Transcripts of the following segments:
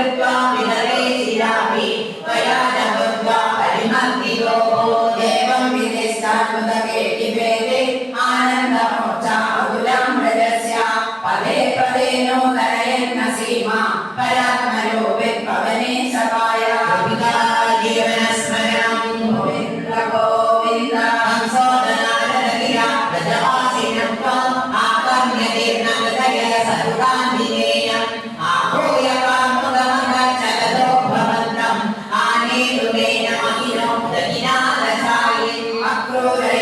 कृत्वा विहरे श्रीरामे மக்களோட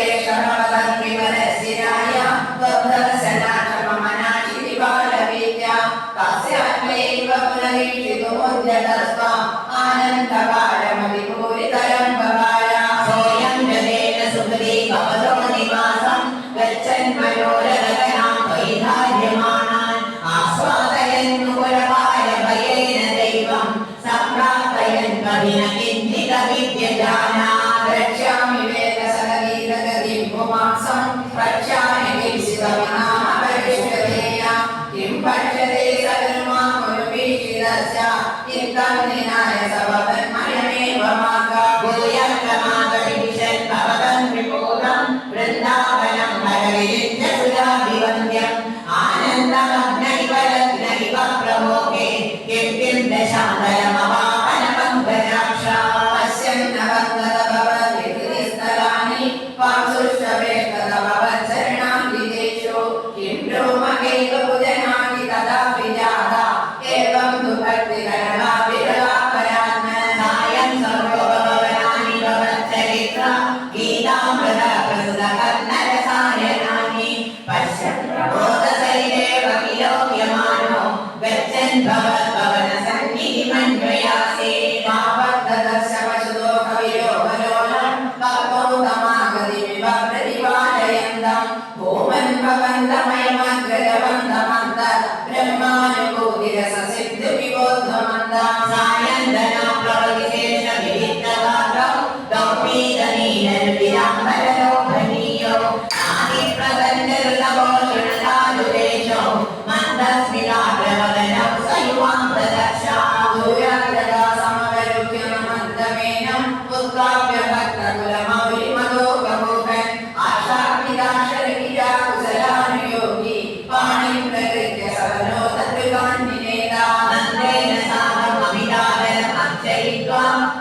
know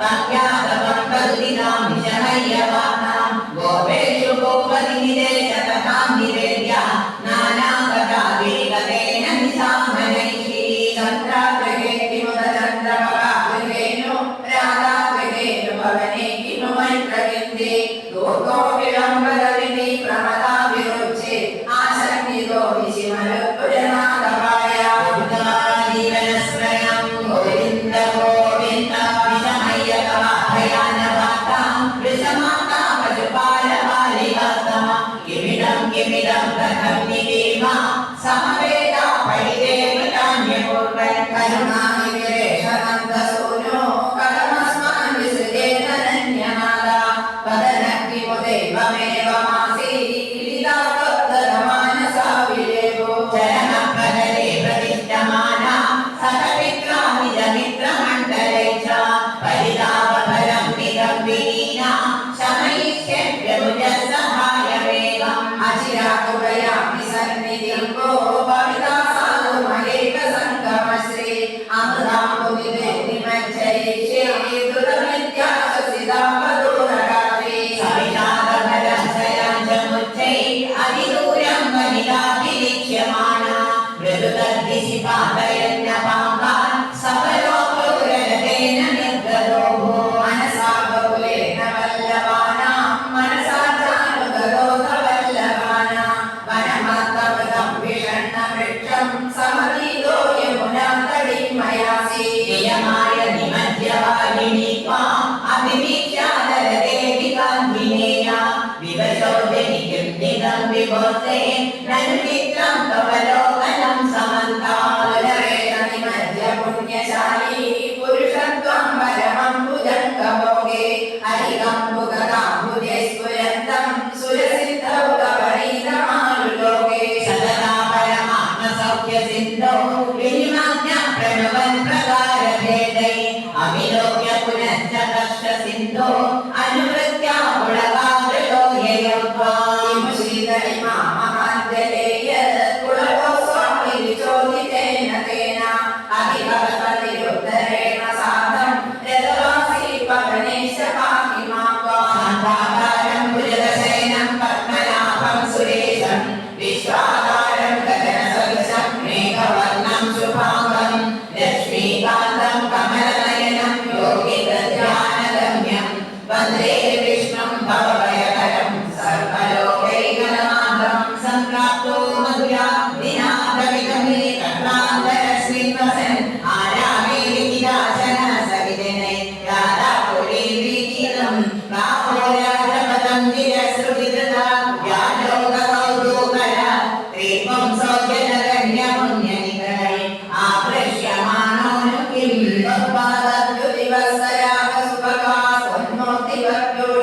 บางอย่าง Seven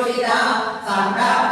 ಸಂಭೂಷಿತ ಸಂಭ್ರಮ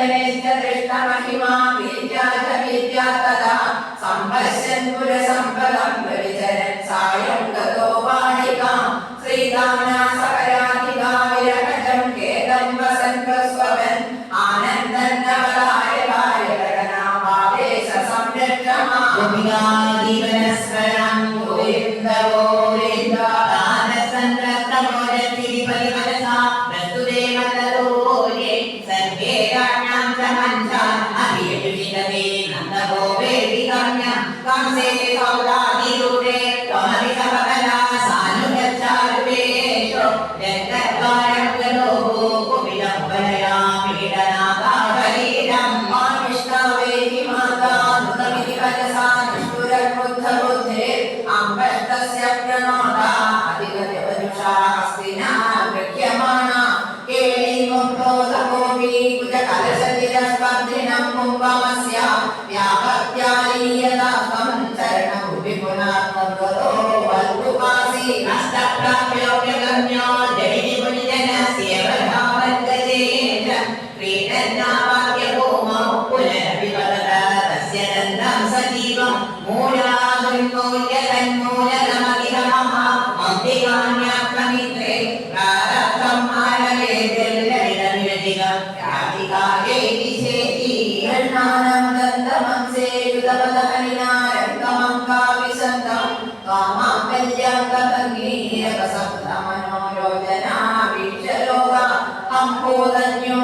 ഗണേശദൃഷ്ടമഹിമാ വിദ്യാത വിദ്യാതദാ സമ്പശ്യൻ പുരസമ്പദം പരിചരൻ സായം ीरूपे त्वमभितमः ष्टप्राप्योऽप्यगम्यो जनिनि पुनिजनस्य वधावद्गजेन्द्र क्रीडन्नाम സമനോയോജന വീക്ഷലോക അംബോധന്യോ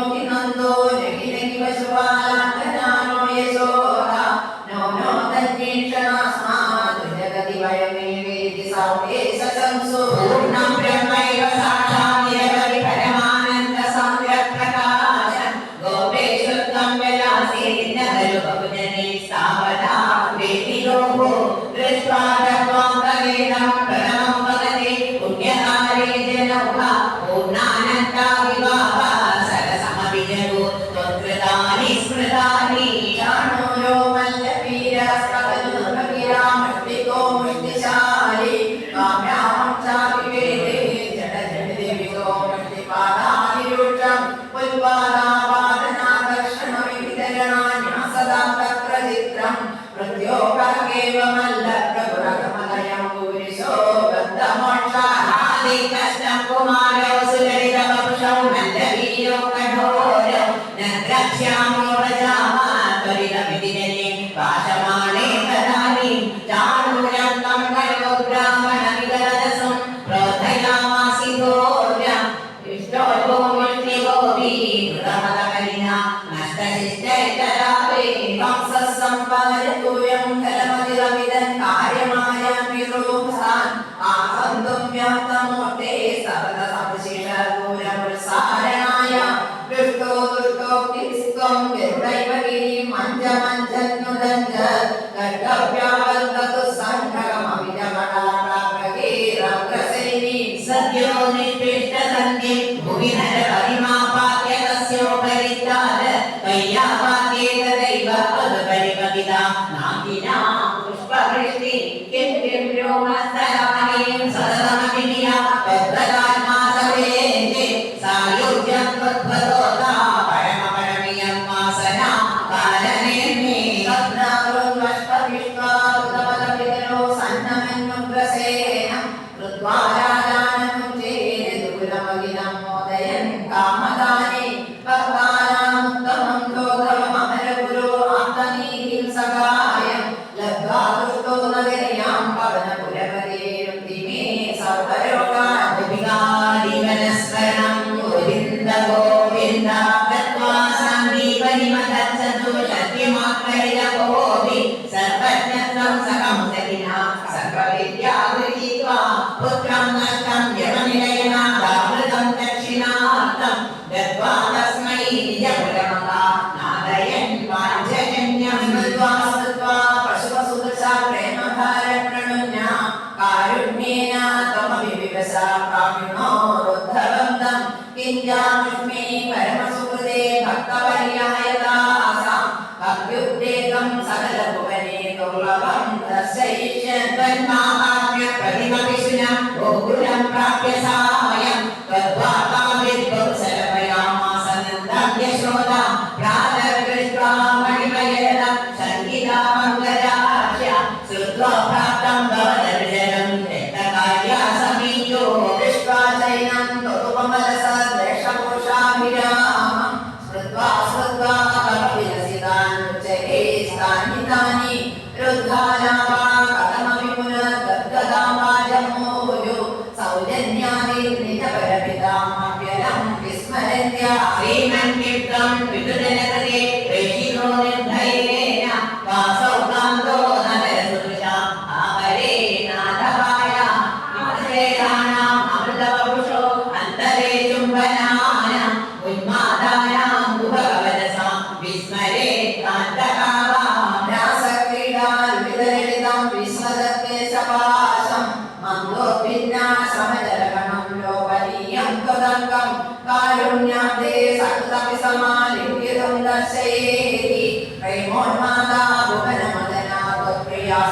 the.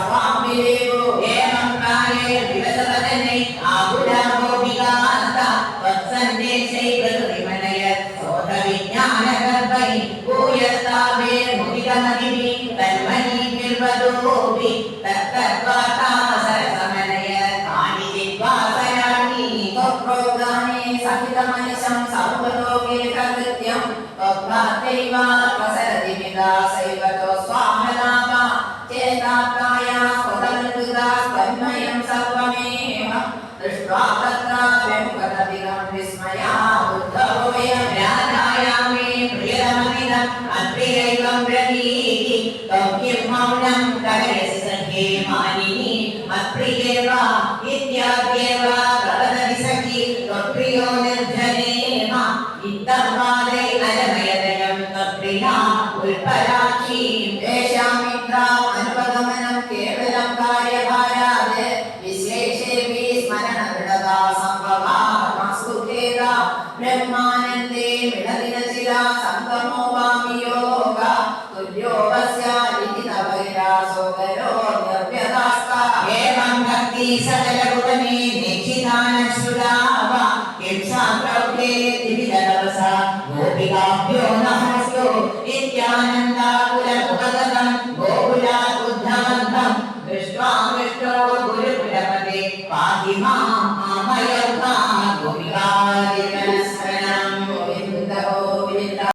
Swami É. चिरा सङ्गमो वामियोग तुल्यो वस्यादिति तवैरासो गरोऽन्यव्यदास्ता एवं भक्ति सकल गुणमे दीक्षितान सुरावा किंसा प्रभे दिविदरवसा गोपिकाभ्यो नमस्यो नित्यानन्दाकुल मुखगतं गोकुलात् उद्धमन्तं दृष्ट्वा दृष्टो गुरुकुलपते पाहि मां मामयोगा गोपिकादिन